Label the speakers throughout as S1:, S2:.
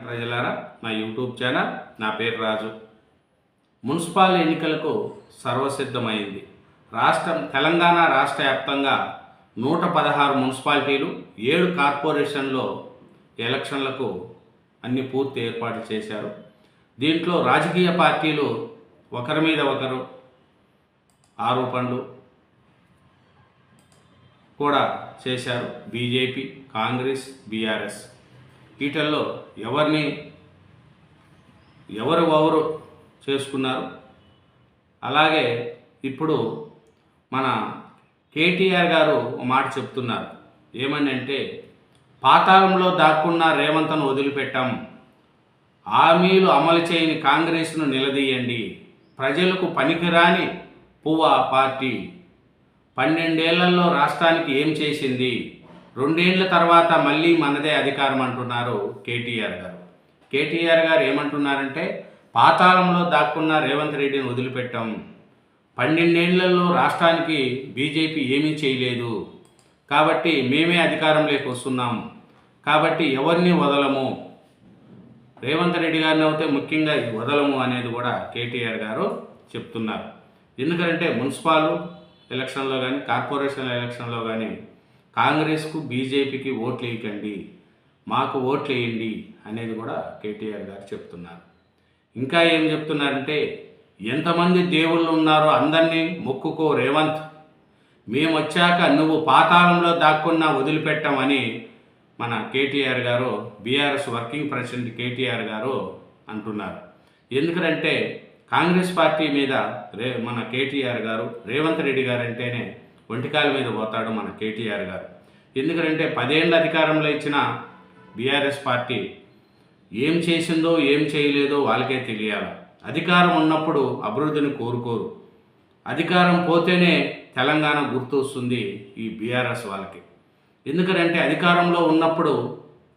S1: ప్రజలారా నా YouTube channel నా పేరు రాజు. మున్సిపల్ ఎన్నికలకు సర్వసిద్ధమైంది. రాష్ట్రం తెలంగాణ రాష్ట్ర వ్యాప్తంగా నూట పదహారు మున్సిపాలిటీలు ఏడు కార్పొరేషన్లో ఎలక్షన్లకు అన్ని పూర్తి ఏర్పాటు చేశారు. దీంట్లో రాజకీయ పార్టీలు ఒకరి మీద ఒకరు ఆరోపణలు కూడా చేశారు. BJP Congress BRS. వీటిల్లో ఎవరిని ఎవరు ఎవరు చేసుకున్నారు? అలాగే ఇప్పుడు మన కేటీఆర్ గారు ఒక మాట చెప్తున్నారు. ఏమని అంటే పాతాళంలో దాక్కున్న రేవంత్ను వదిలిపెట్టాం. హామీలు అమలు చేయని కాంగ్రెస్ను నిలదీయండి. ప్రజలకు పనికిరాని పువ్వ పార్టీ. పన్నెండేళ్ళలో రాష్ట్రానికి ఏం చేసింది? రెండేళ్ళ తర్వాత మళ్ళీ మనదే అధికారం అంటున్నారు కేటీఆర్ గారు. కేటీఆర్ గారు ఏమంటున్నారంటే పాతాళంలో దాక్కున్న రేవంత్ రెడ్డిని వదిలిపెట్టాం. పన్నెండేళ్ళలో రాష్ట్రానికి బీజేపీ ఏమీ చేయలేదు. కాబట్టి మేమే అధికారంలోకి వస్తున్నాం. కాబట్టి ఎవరిని వదలము? రేవంత్ రెడ్డి గారిని అయితే ముఖ్యంగా వదలము అనేది కూడా కేటీఆర్ గారు చెప్తున్నారు. ఎందుకంటే మున్సిపాల్ ఎలక్షన్లో కానీ కార్పొరేషన్ ఎలక్షన్లో కానీ కాంగ్రెస్కు బీజేపీకి ఓట్లు వేయకండి మాకు ఓట్లు వేయండి అనేది కూడా కేటీఆర్ గారు చెప్తున్నారు. ఇంకా ఏం చెప్తున్నారంటే ఎంతమంది దేవుళ్ళు ఉన్నారో అందరినీ మొక్కుకో రేవంత్. మేము వచ్చాక నువ్వు పాతాళంలో దాక్కున్నా వదిలిపెట్టామని మన కేటీఆర్ గారు బీఆర్ఎస్ వర్కింగ్ ప్రెసిడెంట్ కేటీఆర్ గారు అంటున్నారు. ఎందుకంటే కాంగ్రెస్ పార్టీ మీద రే మన కేటీఆర్ గారు రేవంత్ రెడ్డి గారు అంటేనే ఒంటికాల మీద పోతాడు మన కేటీఆర్ గారు. ఎందుకంటే పదేళ్ళ అధికారంలో ఇచ్చిన బీఆర్ఎస్ పార్టీ ఏం చేసిందో ఏం చేయలేదో వాళ్ళకే తెలియాలి. అధికారం ఉన్నప్పుడు అభివృద్ధిని కోరుకోరు. అధికారం పోతేనే తెలంగాణ గుర్తు వస్తుంది ఈ బీఆర్ఎస్ వాళ్ళకి. ఎందుకంటే అధికారంలో ఉన్నప్పుడు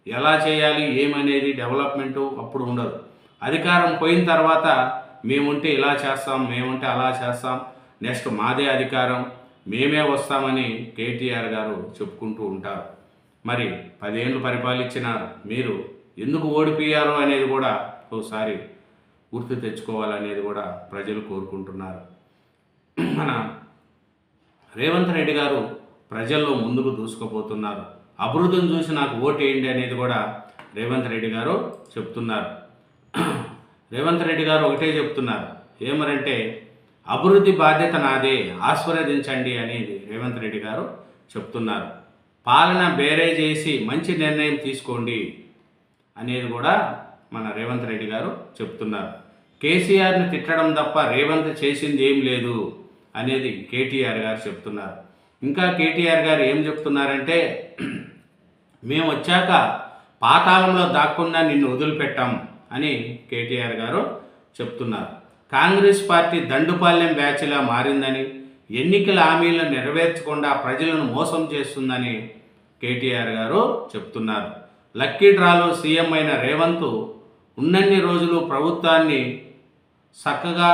S1: ఎలా చేయాలి ఏమనేది డెవలప్మెంటు అప్పుడు ఉండదు. అధికారం పోయిన తర్వాత మేముంటే ఇలా చేస్తాం మేముంటే అలా చేస్తాం నెక్స్ట్ మాదే అధికారం మేమే వస్తామని కేటీఆర్ గారు చెప్పుకుంటూ ఉంటారు. మరి పదేళ్ళు పరిపాలించిన మీరు ఎందుకు ఓడిపోయారు అనేది కూడా ఒకసారి గుర్తు తెచ్చుకోవాలనేది కూడా ప్రజలు కోరుకుంటున్నారు. మన రేవంత్ రెడ్డి గారు ప్రజల్లో ముందుకు దూసుకుపోతున్నారు. అభివృద్ధిని చూసి నాకు ఓటేయండి అనేది కూడా రేవంత్ రెడ్డి గారు చెప్తున్నారు. రేవంత్ రెడ్డి గారు ఒకటే చెప్తున్నారు. ఏమనంటే అభివృద్ధి బాధ్యత నాదే ఆస్వాదించండి అనేది రేవంత్ రెడ్డి గారు చెప్తున్నారు. పాలన బేరే చేసి మంచి నిర్ణయం తీసుకోండి అనేది కూడా మన రేవంత్ రెడ్డి గారు చెప్తున్నారు. కేసీఆర్ని తిట్టడం తప్ప రేవంత్ చేసింది ఏం లేదు అనేది కేటీఆర్ గారు చెప్తున్నారు. ఇంకా కేటీఆర్ గారు ఏం చెప్తున్నారంటే మేము వచ్చాక పాతాళంలో దాక్కుండా నిన్ను వదిలిపెట్టాం అని కేటీఆర్ గారు చెప్తున్నారు. కాంగ్రెస్ పార్టీ దండుపాలెం బ్యాచ్లా మారిందని ఎన్నికల హామీలను నెరవేర్చకుండా ప్రజలను మోసం చేస్తుందని కేటీఆర్ గారు చెప్తున్నారు. లక్కీ డ్రాలో సీఎం అయిన రేవంత్ ఉన్నన్ని రోజులు ప్రభుత్వాన్ని చక్కగా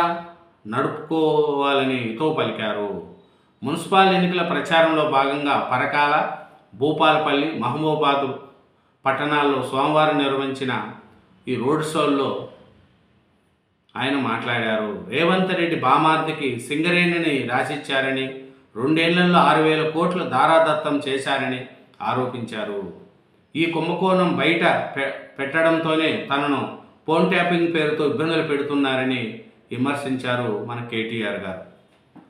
S1: నడుపుకోవాలని హితో పలికారు. మున్సిపల్ ఎన్నికల ప్రచారంలో భాగంగా పరకాల భూపాలపల్లి మహబూబాద్ పట్టణాల్లో సోమవారం నిర్వహించిన ఈ రోడ్ షోల్లో ఆయన మాట్లాడారు. రేవంత్ రెడ్డి బామార్దికి సింగరేణిని రాసిచ్చారని రెండేళ్ళలో ఆరు వేల కోట్లు దారాదత్తం చేశారని ఆరోపించారు. ఈ కుంభకోణం బయట పె- పెట్టడంతోనే తనను ఫోన్ ట్యాపింగ్ పేరుతో ఇబ్బందులు పెడుతున్నారని విమర్శించారు మన కేటీఆర్ గారు.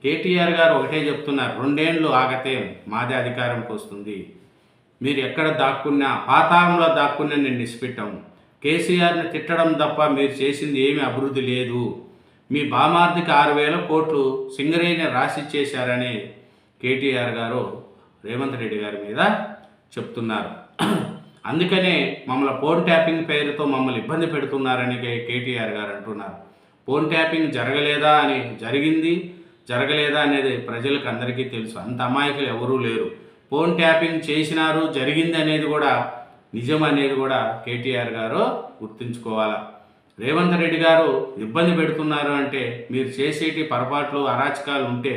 S1: కేటీఆర్ గారు ఒకటే చెప్తున్నారు రెండేండ్లు ఆగతే మాదే అధికారంకి వస్తుంది మీరు ఎక్కడ దాక్కున్నా పాతాళంలో దాక్కున్నా నేను నిష్పెట్టాము కేసీఆర్ని తిట్టడం తప్ప మీరు చేసింది ఏమీ అభివృద్ధి లేదు. మీ బామార్దికి ఆరు వేల కోట్లు సింగరేణి రాసిచ్చేశారని కేటీఆర్ గారు రేవంత్ రెడ్డి గారి మీద చెప్తున్నారు. అందుకనే మమ్మల్ని ఫోన్ ట్యాపింగ్ పేరుతో మమ్మల్ని ఇబ్బంది పెడుతున్నారని కేటీఆర్ గారు అంటున్నారు. ఫోన్ ట్యాపింగ్ జరగలేదా అని జరిగింది జరగలేదా అనేది ప్రజలకు అందరికీ తెలుసు. అంత అమాయకులు ఎవరూ లేరు. ఫోన్ ట్యాపింగ్ చేసినారు జరిగింది అనేది కూడా నిజం అనేది కూడా కేటీఆర్ గారు గుర్తుంచుకోవాలా. రేవంత్ రెడ్డి గారు ఇబ్బంది పెడుతున్నారు అంటే మీరు చేసేటి పొరపాట్లు అరాచకాలు ఉంటే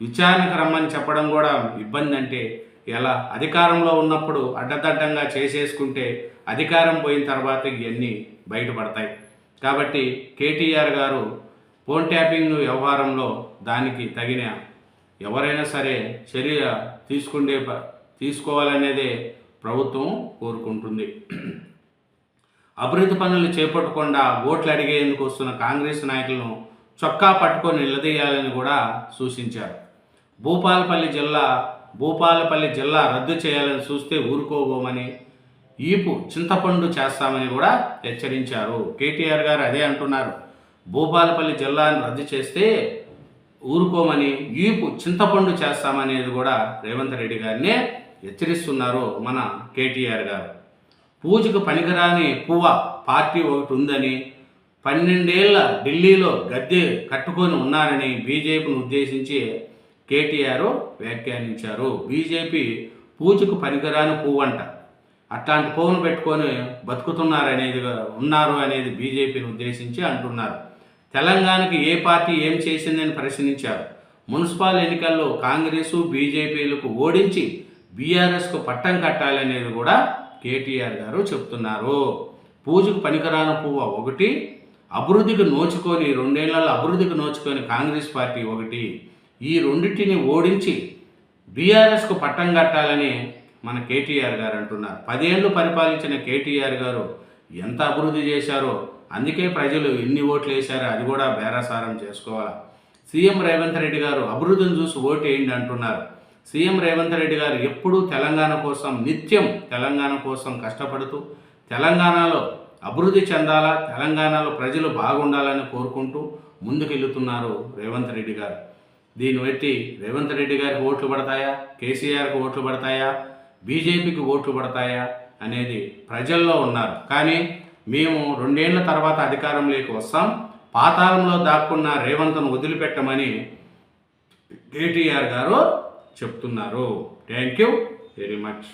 S1: విచారణకు రమ్మని చెప్పడం కూడా ఇబ్బంది అంటే ఎలా? అధికారంలో ఉన్నప్పుడు అడ్డదడ్డంగా చేసేసుకుంటే అధికారం పోయిన తర్వాత ఇవన్నీ బయటపడతాయి. కాబట్టి కేటీఆర్ గారు ఫోన్ ట్యాపింగ్ వ్యవహారంలో దానికి తగిన ఎవరైనా సరే చర్య తీసుకుండే తీసుకోవాలనేదే ప్రభుత్వం కోరుకుంటుంది. అభివృద్ధి పనులు చేపట్టకుండా ఓట్లు అడిగేందుకు వస్తున్న కాంగ్రెస్ నాయకులను చొక్కా పట్టుకొని నిలదీయాలని కూడా సూచించారు. భూపాలపల్లి జిల్లా భూపాలపల్లి జిల్లా రద్దు చేయాలని చూస్తే ఊరుకోబోమని ఈపు చింతపండు చేస్తామని కూడా హెచ్చరించారు. కేటీఆర్ గారు అదే అంటున్నారు. భూపాలపల్లి జిల్లాను రద్దు చేస్తే ఊరుకోమని ఈపు చింతపండు చేస్తామనేది కూడా రేవంత్ రెడ్డి గారినే హెచ్చరిస్తున్నారు మన కేటీఆర్ గారు. పూజకు పనికిరాని పువ్వ పార్టీ ఒకటి ఉందని పన్నెండేళ్ళ ఢిల్లీలో గద్దె కట్టుకొని ఉన్నారని బీజేపీని ఉద్దేశించి కేటీఆర్ వ్యాఖ్యానించారు. బీజేపీ పూజకు పనికిరాని పువ్వు అంట అట్లాంటి పువ్వును పెట్టుకొని బతుకుతున్నారనేది ఉన్నారు అనేది బీజేపీని ఉద్దేశించి అంటున్నారు. తెలంగాణకు ఏ పార్టీ ఏం చేసిందని ప్రశ్నించారు. మున్సిపల్ ఎన్నికల్లో కాంగ్రెసు బీజేపీలకు ఓడించి బీఆర్ఎస్కు పట్టం కట్టాలనేది కూడా కేటీఆర్ గారు చెప్తున్నారు. పూజకు పనికిరాని పువ్వ ఒకటి అభివృద్ధికి నోచుకొని రెండేళ్ళలో అభివృద్ధికి నోచుకొని కాంగ్రెస్ పార్టీ ఒకటి. ఈ రెండింటిని ఓడించి బీఆర్ఎస్కు పట్టం కట్టాలని మన కేటీఆర్ గారు అంటున్నారు. పదేళ్ళు పరిపాలించిన కేటీఆర్ గారు ఎంత అభివృద్ధి చేశారో అందుకే ప్రజలు ఎన్ని ఓట్లు వేశారో అది కూడా బేరసారం చేసుకోవాలి. సీఎం రేవంత్ రెడ్డి గారు అభివృద్ధిని చూసి ఓటు వేయండి అంటున్నారు. సీఎం రేవంత్ రెడ్డి గారు ఎప్పుడూ తెలంగాణ కోసం నిత్యం తెలంగాణ కోసం కష్టపడుతూ తెలంగాణలో అభివృద్ధి చెందాలా తెలంగాణలో ప్రజలు బాగుండాలని కోరుకుంటూ ముందుకెళ్తున్నారు రేవంత్ రెడ్డి గారు. దీన్ని బట్టి రేవంత్ రెడ్డి గారికి ఓట్లు పడతాయా? కేసీఆర్కి ఓట్లు పడతాయా? బీజేపీకి ఓట్లు పడతాయా? అనేది ప్రజల్లో ఉన్నారు. కానీ మేము రెండేళ్ళ తర్వాత అధికారంలోకి వస్తాం. పాతాళంలో దాక్కున్న రేవంత్ను వదిలిపెట్టమని కేటీఆర్ గారు చెప్తున్నారు. Thank you very much